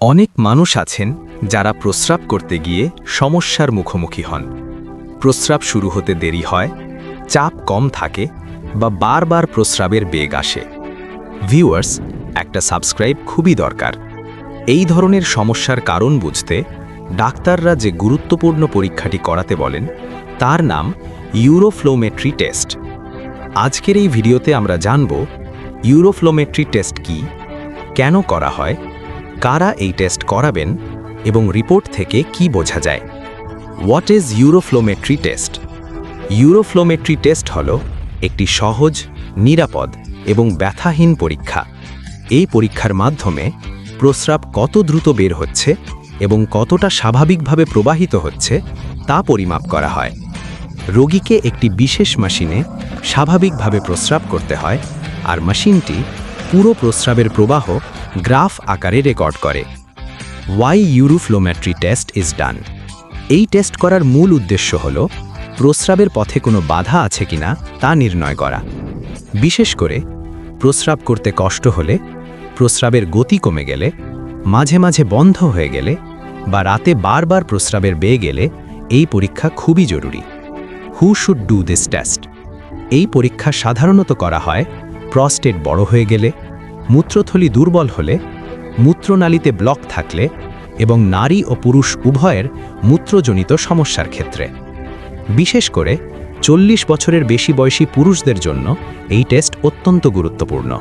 অনেক মানুষ আছেন যারা প্রস্রাব করতে গিয়ে সমস্যার মুখোমুখি হন। প্রস্রাব শুরু হতে দেরি হয়, চাপ কম থাকে বা বারবার প্রস্রাবের বেগ আসে। ভিউয়ার্স, একটা সাবস্ক্রাইব খুবই দরকার। এই ধরনের সমস্যার কারণ বুঝতে ডাক্তাররা যে গুরুত্বপূর্ণ পরীক্ষাটি করাতে বলেন, তার নাম ইউরোফ্লোমেট্রি টেস্ট। আজকের এই ভিডিওতে আমরা জানব ইউরোফ্লোমেট্রি টেস্ট কি, কেন করা হয় কারা এই টেস্ট করাবেন এবং রিপোর্ট থেকে কি বোঝা যায়? What is uroflowmetry test uroflowmetry test হল একটি সহজ, নিরাপদ এবং ব্যথাহীন পরীক্ষা। এই পরীক্ষার মাধ্যমে প্রস্রাব কত দ্রুত বের হচ্ছে এবং কতটা স্বাভাবিকভাবে প্রবাহিত হচ্ছে তা পরিমাপ করা হয়। রোগীকে একটি বিশেষ মেশিনে স্বাভাবিকভাবে প্রস্রাব করতে হয় আর মেশিনটি পুরো প্রস্রাবের প্রবাহ গ্রাফ আকারে রেকর্ড করে। Why uroflowmetry test is done এই টেস্ট করার মূল উদ্দেশ্য হল, প্রস্রাবের পথে কোনো বাধা আছে কিনা তা নির্ণয় করা। বিশেষ করে, প্রস্রাব করতে কষ্ট হলে, প্রস্রাবের গতি কমে গেলে, মাঝে মাঝে বন্ধ হয়ে গেলে বা রাতে বারবার প্রস্রাবের বেয়ে গেলে এই পরীক্ষা খুবই জরুরি। Who should do this test এই পরীক্ষা সাধারণত করা হয় প্রস্টেট বড় হয়ে গেলে, মূত্রথলি দুর্বল হলে, মূত্রনালীতে ব্লক থাকলে এবং নারী ও পুরুষ উভয়ের মূত্রজনিত সমস্যার ক্ষেত্রে। বিশেষ করে চল্লিশ বছরের বেশি বয়সী পুরুষদের জন্য এই টেস্ট অত্যন্ত গুরুত্বপূর্ণ।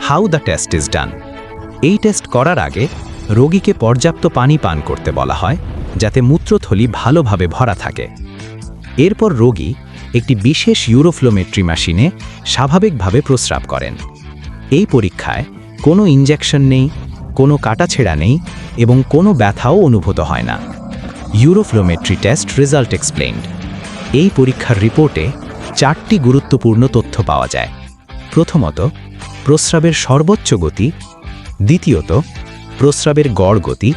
How the test is done? এই টেস্ট করার আগে রোগীকে পর্যাপ্ত পানি পান করতে বলা হয়, যাতে মূত্রথলি ভালোভাবে ভরা থাকে। এরপর রোগী একটি বিশেষ ইউরোফ্লোমেট্রি মেশিনে স্বাভাবিকভাবে প্রস্রাব করেন। এই পরীক্ষায় কোনো ইঞ্জেকশন নেই, কোনো কাটাছেড়া নেই এবং কোনো ব্যথাও অনুভূত হয় না। Uroflowmetry test result explained. এই পরীক্ষার রিপোর্টে চারটি গুরুত্বপূর্ণ তথ্য পাওয়া যায়। প্রথমত, প্রস্রাবের সর্বোচ্চ গতি। দ্বিতীয়ত, প্রস্রাবের গড় গতি।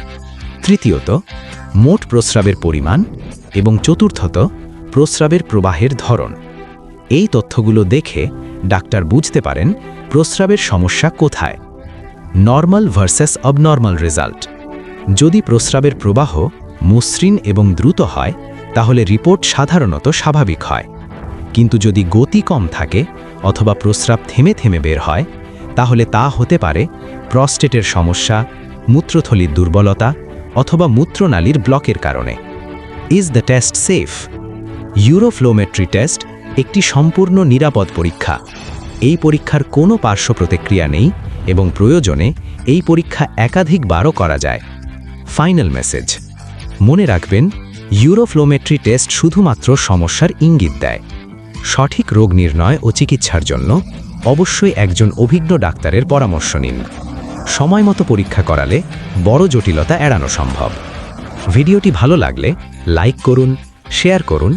তৃতীয়ত, মোট প্রস্রাবের পরিমাণ। এবং চতুর্থত প্রস্রাবের প্রবাহের ধরন। এই তথ্যগুলো দেখে ডাক্তার বুঝতে পারেন প্রস্রাবের সমস্যা কোথায়। Normal versus abnormal result. যদি প্রস্রাবের প্রবাহ মসৃণ এবং দ্রুত হয়, তাহলে রিপোর্ট সাধারণত স্বাভাবিক হয়। কিন্তু যদি গতি কম থাকে অথবা প্রস্রাব থেমে থেমে বের হয়, তাহলে তা হতে পারে প্রস্টেটের সমস্যা, মূত্রথলির দুর্বলতা অথবা মূত্রনালীর ব্লকের কারণে। Is the test safe uroflowmetry test একটি সম্পূর্ণ নিরাপদ পরীক্ষা। এই পরীক্ষার কোনো পার্শ্ব প্রতিক্রিয়া নেই এবং প্রয়োজনে এই পরীক্ষা একাধিকবারও করা যায়। ফাইনাল মেসেজ মনে রাখবেন, ইউরোফ্লোমেট্রি টেস্ট শুধুমাত্র সমস্যার ইঙ্গিত দেয়। সঠিক রোগ নির্ণয় ও চিকিৎসার জন্য অবশ্যই একজন অভিজ্ঞ ডাক্তারের পরামর্শ নিন। সময় মতো পরীক্ষা করালে বড় জটিলতা এড়ানো সম্ভব। ভিডিওটি ভালো লাগলে লাইক করুন, শেয়ার করুন